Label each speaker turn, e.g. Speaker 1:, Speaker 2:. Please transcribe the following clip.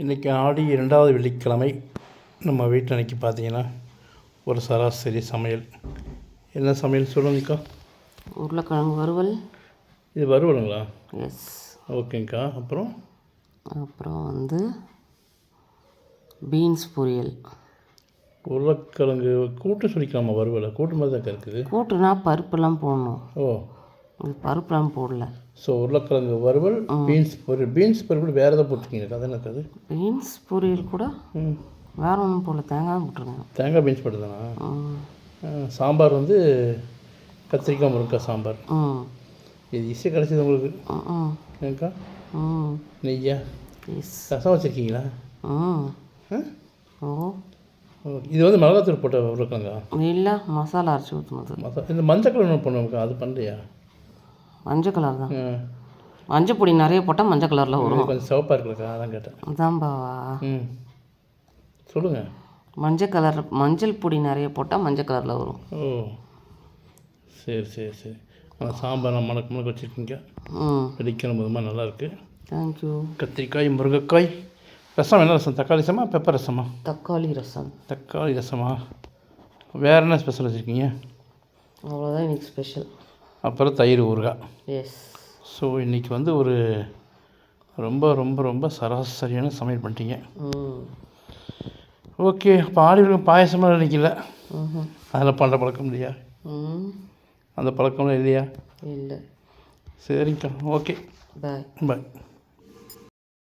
Speaker 1: இன்றைக்கி ஆடி இரண்டாவது வெள்ளிக்கிழமை. நம்ம வீட்டில் அன்றைக்கி பார்த்தீங்கன்னா ஒரு சராசரி சமையல். என்ன சமையல் சொல்லுங்கக்கா
Speaker 2: உருளைக்கிழங்கு வறுவல்.
Speaker 1: இது வருவலுங்களா
Speaker 2: எஸ்
Speaker 1: ஓகேங்க்கா அப்புறம்?
Speaker 2: அப்புறம் வந்து பீன்ஸ் பொரியல்.
Speaker 1: உருளைக்கிழங்கு கூட்டு சொல்லிக்கலாமா வறுவலை? கூட்டு மாதிரி தான் இருக்குது.
Speaker 2: கூட்டுனா பருப்பெல்லாம் போடணும்.
Speaker 1: ஓ.
Speaker 2: பருப்புலாம் போடல.
Speaker 1: ஸோ உருளைக்கிழங்கு வறுவல் பீன்ஸ் பொரியல் பீன்ஸ் பொரியல் வேறு எதாவது போட்டிருக்கீங்க அது எனக்கு அது?
Speaker 2: பீன்ஸ் பொரியல் கூட வேற ஒன்றும் போடல. தேங்காய் போட்டுருங்க
Speaker 1: தேங்காய் பீன்ஸ் போட்டுதானா சாம்பார் வந்து கத்திரிக்காய் முருங்கைக்காய் சாம்பார். இது ஈஸியாக கிடச்சிது உங்களுக்கு?
Speaker 2: ம்
Speaker 1: நெய்யா? ரசம் வச்சுருக்கீங்களா?
Speaker 2: ஓ.
Speaker 1: இது வந்து மிளகாத்தூள் போட்ட உருளைக்கிழங்கா?
Speaker 2: இல்லை மசாலா அரைச்சி ஊற்றுனது
Speaker 1: மசா இந்த மஞ்சள் கலர் ஒன்று பண்ணுவோம்க்கா அது பண்ணலையா?
Speaker 2: மஞ்சள் கலர் தான். மஞ்சள் பொடி நிறைய போட்டால் மஞ்சள் கலரில் வரும்.
Speaker 1: கொஞ்சம் சிவப்பாக இருக்குல்லக்கா அதான் கேட்டேன்.
Speaker 2: அதான்பாவா
Speaker 1: ம். சொல்லுங்கள்
Speaker 2: மஞ்சள் கலர் மஞ்சள் பொடி நிறைய போட்டால் மஞ்சள் கலரில் வரும்.
Speaker 1: ஓ. சரி சரி சரி. சாம்பார் மணக்க மணக்க வச்சுருக்கீங்க.
Speaker 2: ம்.
Speaker 1: வெடிக்கிற போதுமா நல்லாயிருக்கு
Speaker 2: தேங்க்யூ
Speaker 1: கத்திரிக்காய் முருங்கைக்காய் ரசம் என்ன ரசம்? தக்காளி ரசமா பெப்பர் ரசமா?
Speaker 2: தக்காளி ரசம்.
Speaker 1: தக்காளி ரசமா? வேறு என்ன ஸ்பெஷல் வச்சுருக்கீங்க?
Speaker 2: அவ்வளோதான் இன்னைக்கு ஸ்பெஷல்
Speaker 1: அப்புறம் தயிர் ஊறுகாய்.
Speaker 2: எஸ்
Speaker 1: ஸோ இன்றைக்கி வந்து ஒரு ரொம்ப ரொம்ப ரொம்ப சராசரியான சமையல் பண்ணிட்டீங்க.
Speaker 2: ம்.
Speaker 1: ஓகே வரும் பாயசமாக நினைக்கல.
Speaker 2: ம்
Speaker 1: அதில் பண்ணுற பழக்கம் இல்லையா?
Speaker 2: ம்.
Speaker 1: அந்த பழக்கம்லாம் இல்லையா?
Speaker 2: இல்லை.
Speaker 1: சரிங்கக்கா ஓகே
Speaker 2: பாய்
Speaker 1: பாய்